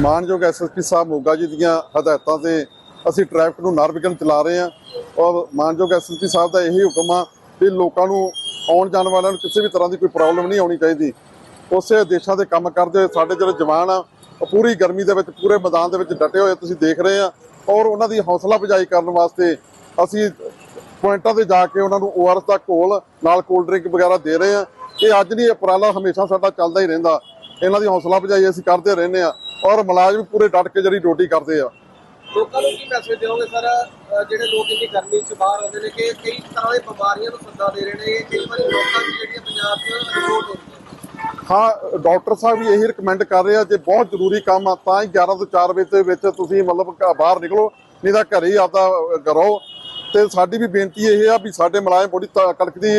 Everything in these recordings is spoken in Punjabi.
ਮਾਨਯੋਗ ਐਸਐਸਪੀ ਸਾਹਿਬ ਮੋਗਾ ਜੀ ਦੀਆਂ ਹਦਾਇਤਾਂ ਤੇ ਅਸੀਂ ਟ੍ਰੈਫਿਕ ਨੂੰ ਨਿਰਵਿਘਨ ਚਲਾ ਰਹੇ ਹਾਂ ਔਰ ਮਾਨਯੋਗ ਐਸਐਸਪੀ ਸਾਹਿਬ ਦਾ ਇਹੀ ਹੁਕਮ ਆ ਕਿ ਲੋਕਾਂ ਨੂੰ ਆਉਣ ਜਾਣ ਵਾਲਿਆਂ ਨੂੰ ਕਿਸੇ ਵੀ ਤਰ੍ਹਾਂ ਦੀ ਕੋਈ ਪ੍ਰੋਬਲਮ ਨਹੀਂ ਆਉਣੀ ਚਾਹੀਦੀ। ਉਸੇ ਦੇਸ਼ਾਂ ਦੇ ਕੰਮ ਕਰਦੇ ਹੋਏ ਸਾਡੇ ਜਿਹੜੇ ਜਵਾਨ ਆ, ਉਹ ਪੂਰੀ ਗਰਮੀ ਦੇ ਵਿੱਚ, ਪੂਰੇ ਮੈਦਾਨ ਦੇ ਵਿੱਚ ਡਟੇ ਹੋਏ ਤੁਸੀਂ ਦੇਖ ਰਹੇ ਆ। ਔਰ ਉਹਨਾਂ ਦੀ ਹੌਸਲਾ ਅਫਜ਼ਾਈ ਕਰਨ ਵਾਸਤੇ ਅਸੀਂ ਪੁਆਇੰਟਾਂ ਤੇ ਜਾ ਕੇ ਉਹਨਾਂ ਨੂੰ ਓਆਰਐਸ ਦਾ ਘੋਲ ਨਾਲ ਕੋਲਡ ਡਰਿੰਕ ਵਗੈਰਾ ਦੇ ਰਹੇ ਆ। ਇਹ ਅੱਜ ਨਹੀਂ ਉਪਰਾਲਾ ਹਮੇਸ਼ਾ ਸਾਡਾ ਚੱਲਦਾ ਹੀ ਰਹਿੰਦਾ। ਇਹਨਾਂ ਦੀ ਹੌਸਲਾ ਅਫਜ਼ਾਈ ਅਸੀਂ ਕਰਦੇ ਰਹਿੰਦੇ ਆ। ਔਰ ਮੁਲਾਜ਼ਮ ਪੂਰੇ ਡਟ ਕੇ ਜਿਹੜੀ ਡਿਊਟੀ ਕਰਦੇ ਆ। ਲੋਕਾਂ ਨੂੰ ਕੀ ਮੈਸੇਜ ਦਿਓਗੇ ਸਰ ਜਿਹੜੇ ਲੋਕ ਇੰਨੀ ਗਰਮੀ ਚ ਬਾਹਰ ਆਉਂਦੇ ਨੇ ਕਿ ਕਈ ਤਰ੍ਹਾਂ ਦੀਆਂ ਬਿਮਾਰੀਆਂ ਨੂੰ ਸੱਦਾ ਦੇ ਰਹੇ ਨੇ। ਇਹ ਕਈ ਵਾਰੀ ਲੋਕਾਂ ਦੀ ਜਿਹੜੀਆਂ ਪੰਜਾਬ 'ਚ ਰਿਪੋਰਟ ਹਾਂ। ਡਾਕਟਰ ਸਾਹਿਬ ਵੀ ਇਹੀ ਰეკਮੈਂਡ ਕਰ ਰਹੇ ਆ ਜੇ ਬਹੁਤ ਜ਼ਰੂਰੀ ਕੰਮ ਆ ਤਾਂ ਹੀ 11 ਤੋਂ 4 ਵਜੇ ਦੇ ਵਿੱਚ ਤੁਸੀਂ ਮਤਲਬ ਬਾਹਰ ਨਿਕਲੋ ਨਹੀਂ ਤਾਂ ਘਰੇ ਹੀ ਆਪਦਾ ਕਰੋ। ਤੇ ਸਾਡੀ ਵੀ ਬੇਨਤੀ ਇਹ ਆ ਵੀ ਸਾਡੇ ਮੁਲਾਜ਼ਮ ਬੜੀ ਕੜਕਦੀ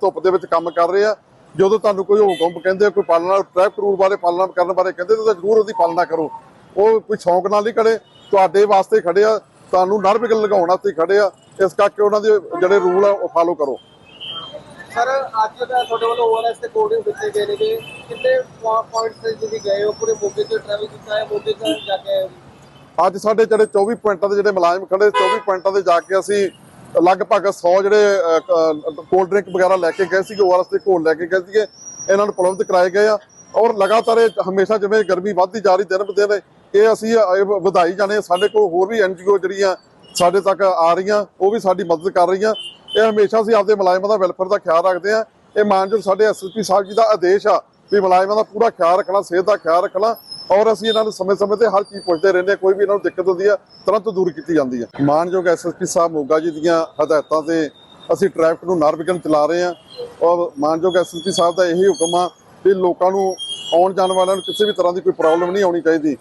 ਧੁੱਪ ਦੇ ਵਿੱਚ ਕੰਮ ਕਰ ਰਹੇ ਆ। ਜਦੋਂ ਤੁਹਾਨੂੰ ਕੋਈ ਹੁਕਮ ਕਹਿੰਦੇ ਕੋਈ ਪਾਲਣਾ ਟ੍ਰੈਫਿਕ ਰੂਲ ਬਾਰੇ ਪਾਲਣਾ ਕਰਨ ਬਾਰੇ ਕਹਿੰਦੇ ਤਾਂ ਜ਼ਰੂਰ ਉਹਦੀ ਪਾਲਣਾ ਕਰੋ ਉਹ ਕੋਈ ਸ਼ੌਂਕ ਨਾਲ ਨਹੀਂ ਖੜੇ ਤੁਹਾਡੇ ਵਾਸਤੇ ਖੜੇ ਆ ਤੁਹਾਨੂੰ ਨਰਵਿਘਨ ਲਗਾਉਣ ਵਾਸਤੇ ਖੜੇ ਆ ਇਸ ਕਰਕੇ ਉਹਨਾਂ ਦੇ ਜਿਹੜੇ ਰੂਲ ਆ ਉਹ ਫਾਲੋ ਕਰੋ ਸਰ ਅੱਜ ਦਾ ਤੁਹਾਡੇ ਵੱਲੋਂ ਓਆਰਐਸ ਤੇ ਡਰਿੰਕ ਦਿੱਤੇ ਗਏ ਨੇ ਕਿੰਨੇ ਪੁਆਇੰਟਸ ਤੇ ਤੁਸੀਂ ਗਏ ਹੋ ਪੂਰੇ ਮੋਗੇ ਤੋਂ ਟਰੈਵਲ ਕੀਤਾ ਹੈ ਮੋਗੇ ਤੋਂ ਜਾ ਕੇ ਆਏ? ਅੱਜ ਸਾਡੇ ਜਿਹੜੇ 24 ਪੁਆਇੰਟਾਂ ਦੇ ਜਿਹੜੇ ਮੁਲਾਜ਼ਮ ਖੜੇ 24 ਪੁਆਇੰਟਾਂ ਤੇ ਜਾ ਕੇ ਅਸੀਂ ਲਗਭਗ 100 ਜਿਹੜੇ ਕੋਲਡ ਡਰਿੰਕ ਵਗੈਰਾ ਲੈ ਕੇ ਗਏ ਸੀਗੇ ਓਆਰਐਸ ਦੇ ਘੋਲ ਲੈ ਕੇ ਗਏ ਸੀਗੇ, ਇਹਨਾਂ ਨੂੰ ਉਪਲਬਧ ਕਰਾਏ ਗਏ ਆ। ਔਰ ਲਗਾਤਾਰ ਇਹ ਹਮੇਸ਼ਾ ਜਿਵੇਂ ਗਰਮੀ ਵੱਧਦੀ ਜਾ ਰਹੀ ਦਿਨ ਬ ਦਿਨ, ਇਹ ਅਸੀਂ ਵਧਾਈ ਜਾਣੇ ਸਾਡੇ ਕੋਲ ਹੋਰ ਵੀ ਐਨਜੀਓ ਜਿਹੜੀਆਂ ਸਾਡੇ ਤੱਕ ਆ ਰਹੀਆਂ, ਉਹ ਵੀ ਸਾਡੀ ਮਦਦ ਕਰ ਰਹੀਆਂ। ਇਹ ਹਮੇਸ਼ਾ ਅਸੀਂ ਆਪਦੇ ਮੁਲਾਜ਼ਮਾਂ ਦਾ ਵੈਲਫੇਅਰ ਦਾ ਖਿਆਲ ਰੱਖਦੇ ਆ। ਇਹ ਮਾਨਯੋਗ ਸਾਡੇ ਐਸਐਸਪੀ ਸਾਹਿਬ ਜੀ ਦਾ ਆਦੇਸ਼ ਆ। ਵੀ ਮੁਲਾਜ਼ਮਾਂ ਦਾ ਪੂਰਾ ਖਿਆਲ ਰੱਖਣਾ, ਸਿਹਤ ਦਾ ਖਿਆਲ ਰੱਖਣਾ ਔਰ ਅਸੀਂ ਇਹਨਾਂ ਨੂੰ ਸਮੇਂ-ਸਮੇਂ ਤੇ ਹਰ ਚੀਜ਼ ਪੁੱਛਦੇ ਰਹਿੰਦੇ ਹਾਂ, ਕੋਈ ਵੀ ਇਹਨਾਂ ਨੂੰ ਦਿੱਕਤ ਹੁੰਦੀ ਆ ਤੁਰੰਤ ਦੂਰ ਕੀਤੀ ਜਾਂਦੀ ਹੈ। ਮਾਨਯੋਗ ਐਸਐਸਪੀ ਸਾਹਿਬ ਮੋਗਾ ਜੀ ਦੀਆਂ ਹਦਾਇਤਾਂ ਤੇ ਅਸੀਂ ਟ੍ਰੈਫਿਕ ਨੂੰ ਨਿਰਵਿਘਨ ਚਲਾ ਰਹੇ ਹਾਂ ਔਰ ਮਾਨਯੋਗ ਐਸਐਸਪੀ ਸਾਹਿਬ ਦਾ ਇਹੀ ਹੁਕਮ ਆ ਵੀ ਲੋਕਾਂ ਨੂੰ ਆਉਣ ਜਾਣ ਵਾਲਿਆਂ ਨੂੰ ਕਿਸੇ ਵੀ ਤਰ੍ਹਾਂ ਦੀ ਕੋਈ ਪ੍ਰੋਬਲਮ ਨਹੀਂ ਆਉਣੀ ਚਾਹੀਦੀ।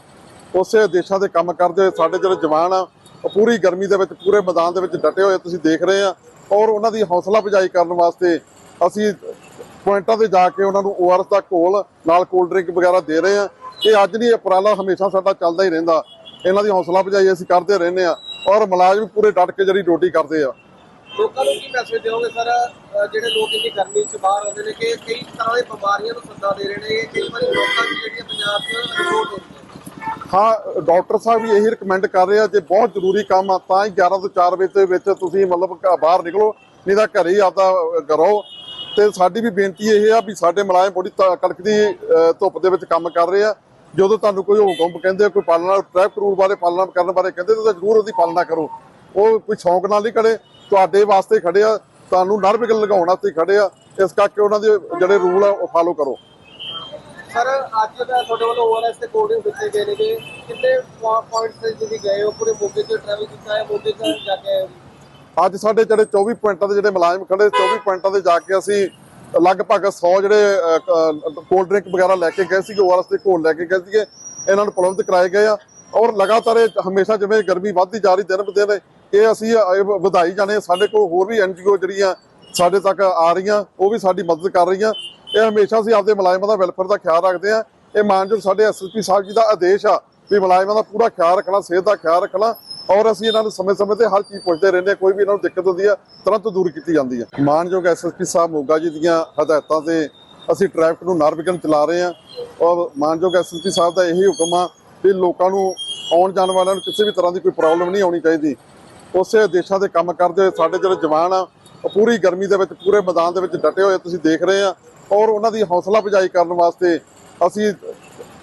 ਉਸੇ ਦੇਸ਼ਾਂ ਦੇ ਕੰਮ ਕਰਦੇ ਹੋਏ ਸਾਡੇ ਜਿਹੜੇ ਜਵਾਨ ਆ, ਉਹ ਪੂਰੀ ਗਰਮੀ ਦੇ ਵਿੱਚ, ਪੂਰੇ ਮੈਦਾਨ ਦੇ ਵਿੱਚ ਡਟੇ ਹੋਏ ਤੁਸੀਂ ਦੇਖ ਰਹੇ ਆ ਔਰ ਉਹਨਾਂ ਦੀ ਹੌਸਲਾ ਅਫਜ਼ਾਈ ਕਰਨ ਵਾਸਤੇ ਅਸੀਂ ਪੁਆਇੰਟਾਂ ਤੇ ਜਾ ਕੇ ਉਹਨਾਂ ਨੂੰ ਓਆਰਐਸ ਦਾ ਘੋਲ ਨਾਲ ਕੋਲਡ ਡਰਿੰਕ ਵਗੈਰਾ ਦੇ ਰਹੇ ਆ। ਇਹ ਅੱਜ ਨਹੀਂ ਉਪਰਾਲਾ ਹਮੇਸ਼ਾ ਸਾਡਾ ਚੱਲਦਾ ਹੀ ਰਹਿੰਦਾ। ਇਹਨਾਂ ਦੀ ਹੌਸਲਾ ਅਫਜ਼ਾਈ ਅਸੀਂ ਕਰਦੇ ਰਹਿੰਦੇ ਆ ਔਰ ਮੁਲਾਜ਼ਮ ਪੂਰੇ ਡਟ ਕੇ ਜਿਹੜੀ ਡਿਊਟੀ ਕਰਦੇ ਆ। ਲੋਕਾਂ ਨੂੰ ਕੀ ਮੈਸੇਜ ਦਿਓਗੇ ਸਰ ਜਿਹੜੇ ਲੋਕ ਇੰਨੀ ਗਰਮੀ ਚ ਬਾਹਰ ਆਉਂਦੇ ਨੇ ਕਿ ਕਈ ਤਰ੍ਹਾਂ ਦੀਆਂ ਬਿਮਾਰੀਆਂ ਨੂੰ ਸੱਦਾ ਦੇ ਰਹੇ ਨੇ ਇਹ ਕਈ ਵਾਰੀ ਲੋਕਾਂ ਦੀ ਜਿਹੜੀਆਂ ਪੰਜਾਬ 'ਚ ਰਿਪੋਰਟ ਹੁੰਦੀਆਂ ਹਾਂ। ਡਾਕਟਰ ਸਾਹਿਬ ਵੀ ਇਹੀ ਰეკਮੈਂਡ ਕਰ ਰਹੇ ਆ ਜੇ ਬਹੁਤ ਜ਼ਰੂਰੀ ਕੰਮ ਆ ਤਾਂ ਹੀ 11 ਤੋਂ 4 ਵਜੇ ਦੇ ਵਿੱਚ ਤੁਸੀਂ ਮਤਲਬ ਬਾਹਰ ਨਿਕਲੋ ਨਹੀਂ ਤਾਂ ਘਰੇ ਹੀ ਆਪਦਾ ਕਰੋ। ਤੇ ਸਾਡੀ ਵੀ ਬੇਨਤੀ ਇਹ ਆ ਵੀ ਸਾਡੇ ਮੁਲਾਜ਼ਮ ਬੜੀ ਤ- ਕੜਕਦੀ ਅ, ਧੁੱਪ ਦੇ ਵਿੱਚ ਕੰਮ ਕਰ ਰਹੇ ਆ। ਜਦੋਂ ਤੁਹਾਨੂੰ ਕੋਈ ਹੁਕਮ ਕਹਿੰਦੇ ਆ, ਕੋਈ ਪਾਲਣਾ ਟ੍ਰੈਫਿਕ ਰੂਲ ਬਾਰੇ ਪਾਲਣਾ ਕਰਨ ਬਾਰੇ ਕਹਿੰਦੇ ਤਾਂ ਜ਼ਰੂਰ ਉਹਦੀ ਪਾਲਣਾ ਕਰੋ। ਉਹ ਕੋਈ ਸ਼ੌਂਕ ਨਾਲ ਨਹੀਂ ਖੜੇ। ਤੁਹਾਡੇ ਵਾਸਤੇ ਖੜੇ ਆ ਤੁਹਾਨੂੰ ਨਰਵਿਘਨ ਲਗਾਉਣ ਵਾਸਤੇ ਖੜੇ ਆ। ਇਸ ਕਰਕੇ ਉਹਨਾਂ ਦੇ ਜਿਹੜੇ ਰੂਲ ਆ ਉਹ ਫਾਲੋ ਕਰੋ। ਸਰ ਅੱਜ ਦਾ ਤੁਹਾਡੇ ਵੱਲੋਂ ਓਆਰਐਸ ਤੇ ਕੋਲਡ ਡਰਿੰਕ ਦਿੱਤੇ ਗਏ ਨੇ। ਕਿ ਕਿੰਨੇ ਪੁਆਇੰਟਸ ਤੇ ਤੁਸੀਂ ਗਏ ਹੋ? ਪੂਰੇ ਮੋਗੇ ਤੋਂ ਟਰੈਵਲ ਕੀਤਾ ਹੈ ਮੋਗੇ ਤੋਂ ਜਾ ਕੇ ਆਏ ਹੋ? ਜੀ? ਅੱਜ ਸਾਡੇ ਜਿਹੜੇ 24 ਪੁਆਇੰਟਾਂ ਦੇ ਜਿਹੜੇ ਮੁਲਾਜ਼ਮ ਖੜੇ 24 ਪੁਆਇੰਟਾਂ ਤੇ ਜਾ ਕੇ ਅਸੀਂ ਲਗਭਗ 100 ਜਿਹੜੇ ਕੋਲਡ ਡਰਿੰਕ ਵਗੈਰਾ ਲੈ ਕੇ ਗਏ ਸੀਗੇ ਓਆਰਐਸ ਦੇ ਘੋਲ ਲੈ ਕੇ ਗਏ ਸੀਗੇ, ਇਹਨਾਂ ਨੂੰ ਉਪਲਬਧ ਕਰਾਏ ਗਏ ਆ। ਔਰ ਲਗਾਤਾਰ ਇਹ ਹਮੇਸ਼ਾ ਜਿਵੇਂ ਗਰਮੀ ਵੱਧਦੀ ਜਾ ਰਹੀ ਦਿਨ ਬ ਦਿਨ, ਇਹ ਅਸੀਂ ਵਧਾਈ ਜਾਣੇ ਸਾਡੇ ਕੋਲ ਹੋਰ ਵੀ ਐਨਜੀਓ ਜਿਹੜੀਆਂ ਸਾਡੇ ਤੱਕ ਆ ਰਹੀਆਂ, ਉਹ ਵੀ ਸਾਡੀ ਮਦਦ ਕਰ ਰਹੀਆਂ। ਇਹ ਹਮੇਸ਼ਾ ਅਸੀਂ ਆਪਦੇ ਮੁਲਾਜ਼ਮਾਂ ਦਾ ਵੈਲਫੇਅਰ ਦਾ ਖਿਆਲ ਰੱਖਦੇ ਆ। ਇਹ ਮਾਨਯੋਗ ਸਾਡੇ ਐਸਐਸਪੀ ਸਾਹਿਬ ਜੀ ਦਾ ਆਦੇਸ਼ ਆ, ਵੀ ਮੁਲਾਜ਼ਮਾਂ ਦਾ ਪੂਰਾ ਖਿਆਲ ਰੱਖਣਾ, ਸਿਹਤ ਦਾ ਖਿਆਲ ਰੱਖਣਾ। ਔਰ ਅਸੀਂ ਇਹਨਾਂ ਨੂੰ ਸਮੇਂ-ਸਮੇਂ ਤੇ ਹਰ ਚੀਜ਼ ਪੁੱਛਦੇ ਰਹਿੰਦੇ ਹਾਂ, ਕੋਈ ਵੀ ਇਹਨਾਂ ਨੂੰ ਦਿੱਕਤ ਹੁੰਦੀ ਆ, ਤੁਰੰਤ ਦੂਰ ਕੀਤੀ ਜਾਂਦੀ ਹੈ ਮਾਨਯੋਗ ਐਸਐਸਪੀ ਸਾਹਿਬ ਮੋਗਾ ਜੀ ਦੀਆਂ ਹਦਾਇਤਾਂ ਤੇ ਅਸੀਂ ਟ੍ਰੈਫਿਕ ਨੂੰ ਨਿਰਵਿਘਨ ਚਲਾ ਰਹੇ ਹਾਂ ਔਰ ਮਾਨਯੋਗ ਐਸਐਸਪੀ ਸਾਹਿਬ ਦਾ ਇਹੀ ਹੁਕਮ ਆ ਵੀ ਲੋਕਾਂ ਨੂੰ ਆਉਣ ਜਾਣ ਵਾਲਿਆਂ ਨੂੰ ਕਿਸੇ ਵੀ ਤਰ੍ਹਾਂ ਦੀ ਕੋਈ ਪ੍ਰੋਬਲਮ ਨਹੀਂ ਆਉਣੀ ਚਾਹੀਦੀ। ਉਸੇ ਦੇਸ਼ਾਂ ਦੇ ਕੰਮ ਕਰਦੇ ਹੋਏ ਸਾਡੇ ਜਿਹੜੇ ਜਵਾਨ ਆ, ਉਹ ਪੂਰੀ ਗਰਮੀ ਦੇ ਵਿੱਚ, ਪੂਰੇ ਮੈਦਾਨ ਦੇ ਵਿੱਚ ਡਟੇ ਹੋਏ ਤੁਸੀਂ ਦੇਖ ਰਹੇ ਆ। ਔਰ ਉਹਨਾਂ ਦੀ ਹੌਸਲਾ ਅਫਜ਼ਾਈ ਕਰਨ ਵਾਸਤੇ ਅਸੀਂ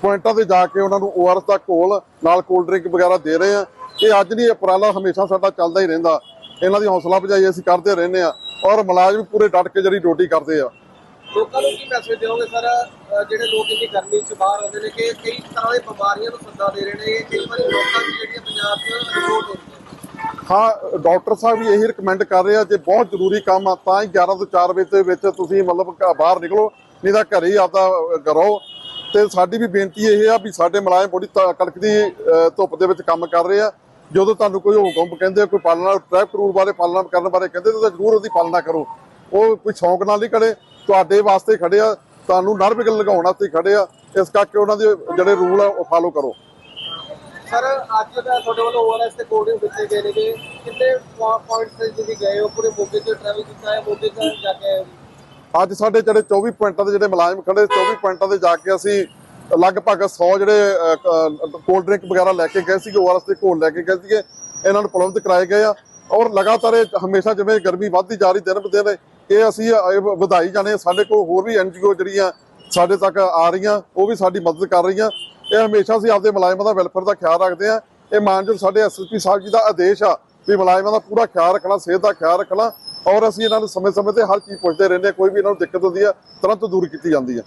ਪੁਆਇੰਟਾਂ ਤੇ ਜਾ ਕੇ ਉਹਨਾਂ ਨੂੰ ਓਆਰਐਸ ਦਾ ਘੋਲ ਨਾਲ ਕੋਲਡ ਡਰਿੰਕ ਵਗੈਰਾ ਦੇ ਰਹੇ ਆ। ਇਹ ਅੱਜ ਨਹੀਂ ਉਪਰਾਲਾ ਹਮੇਸ਼ਾ ਸਾਡਾ ਚੱਲਦਾ ਹੀ ਰਹਿੰਦਾ। ਇਹਨਾਂ ਦੀ ਹੌਸਲਾ ਅਫਜ਼ਾਈ ਅਸੀਂ ਕਰਦੇ ਰਹਿੰਦੇ ਆ ਔਰ ਮੁਲਾਜ਼ਮ ਪੂਰੇ ਡਟ ਕੇ ਜਿਹੜੀ ਡਿਊਟੀ ਕਰਦੇ ਆ। ਲੋਕਾਂ ਨੂੰ ਕੀ ਮੈਸੇਜ ਦਿਓਗੇ ਸਰ ਅਹ ਜਿਹੜੇ ਲੋਕ ਇੰਨੀ ਗਰਮੀ ਚ ਬਾਹਰ ਆਉਂਦੇ ਨੇ ਕਿ ਕਈ ਤਰ੍ਹਾਂ ਦੀਆਂ ਬਿਮਾਰੀਆਂ ਨੂੰ ਸੱਦਾ ਦੇ ਰਹੇ ਨੇ ਇਹ ਕਈ ਵਾਰੀ ਲੋਕਾਂ ਦੀ ਜਿਹੜੀਆਂ ਪੰਜਾਬ 'ਚ ਰਿਪੋਰਟ ਹੁੰਦੀਆਂ ਹਾਂ। ਡਾਕਟਰ ਸਾਹਿਬ ਵੀ ਇਹੀ ਰეკਮੈਂਡ ਕਰ ਰਹੇ ਆ ਜੇ ਬਹੁਤ ਜ਼ਰੂਰੀ ਕੰਮ ਆ ਤਾਂ ਹੀ 11 ਤੋਂ 4 ਵਜੇ ਦੇ ਵਿੱਚ ਤੁਸੀਂ ਮਤਲਬ ਬਾਹਰ ਨਿਕਲੋ ਨਹੀਂ ਤਾਂ ਘਰੇ ਹੀ ਆਪਦਾ ਕਰੋ। ਤੇ ਸਾਡੀ ਵੀ ਬੇਨਤੀ ਇਹ ਆ ਵੀ ਸਾਡੇ ਮੁਲਾਜ਼ਮ ਬੜੀ ਕੜਕਦੀ ਧੁੱਪ ਦੇ ਵਿੱਚ ਕੰਮ ਕਰ ਰਹੇ ਆ। ਜਦੋਂ ਤੁਹਾਨੂੰ ਕੋਈ ਹੁਕਮ ਕਹਿੰਦੇ ਕੋਈ ਪਾਲਣਾ ਟ੍ਰੈਫਿਕ ਰੂਲ ਬਾਰੇ ਪਾਲਣਾ ਕਰਨ ਬਾਰੇ ਕਹਿੰਦੇ ਤਾਂ ਜ਼ਰੂਰ ਉਹਦੀ ਪਾਲਣਾ ਕਰੋ। ਉਹ ਕੋਈ ਸ਼ੌਂਕ ਨਾਲ ਨਹੀਂ ਖੜੇ। ਤੁਹਾਡੇ ਵਾਸਤੇ ਖੜੇ ਆ ਤੁਹਾਨੂੰ ਨਰਵਿਘਨ ਲਗਾਉਣ ਵਾਸਤੇ ਖੜੇ ਆ। ਇਸ ਕਰਕੇ ਉਹਨਾਂ ਦੇ ਜਿਹੜੇ ਰੂਲ ਆ ਉਹ ਫਾਲੋ ਕਰੋ। ਸਰ ਅੱਜ ਦਾ ਤੁਹਾਡੇ ਵੱਲੋਂ ਓਆਰਐਸ ਤੇ ਡਰਿੰਕ ਦਿੱਤੇ ਗਏ ਨੇ ਕਿੰਨੇ ਪੁਆਇੰਟਸ ਤੇ ਤੁਸੀਂ ਗਏ ਹੋ? ਪੂਰੇ ਮੋਗੇ ਤੋਂ ਟਰੈਵਲ ਕੀਤਾ ਹੈ? ਮੋਗੇ ਤੋਂ ਜਾ ਕੇ? ਅੱਜ ਸਾਡੇ ਜਿਹੜੇ 24 ਪੁਆਇੰਟਾਂ ਦੇ ਜਿਹੜੇ ਮੁਲਾਜ਼ਮ ਖੜੇ 24 ਪੁਆਇੰਟਾਂ ਤੇ ਜਾ ਕੇ ਅਸੀਂ ਲਗਭਗ 100 ਜਿਹੜੇ ਕੋਲਡ ਡਰਿੰਕ ਵਗੈਰਾ ਲੈ ਕੇ ਗਏ ਸੀਗੇ ਓਆਰਐਸ ਦੇ ਘੋਲ ਲੈ ਕੇ ਗਏ ਸੀਗੇ, ਇਹਨਾਂ ਨੂੰ ਪ੍ਰਬੰਧ ਕਰਾਏ ਗਏ ਆ। ਔਰ ਲਗਾਤਾਰ ਇਹ ਹਮੇਸ਼ਾ ਜਿਵੇਂ ਗਰਮੀ ਵੱਧਦੀ ਜਾ ਰਹੀ ਦਿਨ ਬ ਦਿਨ, ਇਹ ਅਸੀਂ ਵਧਾਈ ਜਾਣੇ ਸਾਡੇ ਕੋਲ ਹੋਰ ਵੀ ਐਨਜੀਓ ਜਿਹੜੀਆਂ ਸਾਡੇ ਤੱਕ ਆ ਰਹੀਆਂ, ਉਹ ਵੀ ਸਾਡੀ ਮਦਦ ਕਰ ਰਹੀਆਂ। ਇਹ ਹਮੇਸ਼ਾ ਅਸੀਂ ਆਪਦੇ ਮੁਲਾਜ਼ਮਾਂ ਦਾ ਵੈਲਫੇਅਰ ਦਾ ਖਿਆਲ ਰੱਖਦੇ ਆ। ਇਹ ਮਾਨਯੋਗ ਸਾਡੇ ਐਸਐਸਪੀ ਸਾਹਿਬ ਜੀ ਦਾ ਆਦੇਸ਼ ਆ, ਵੀ ਮੁਲਾਜ਼ਮਾਂ ਦਾ ਪੂਰਾ ਖਿਆਲ ਰੱਖਣਾ, ਸਿਹਤ ਦਾ ਖਿਆਲ ਰੱਖਣਾ, ਔਰ ਅਸੀਂ ਇਹਨਾਂ ਨੂੰ ਸਮੇਂ-ਸਮੇਂ ਤੇ ਹਰ ਚੀਜ਼ ਪੁੱਛਦੇ ਰਹਿੰਦੇ ਹਾਂ ਕੋਈ ਵੀ ਇਹਨਾਂ ਨੂੰ ਦਿੱਕਤ ਹੁੰਦੀ ਆ, ਤੁਰੰਤ ਦੂਰ ਕੀਤੀ ਜਾਂਦੀ ਹੈ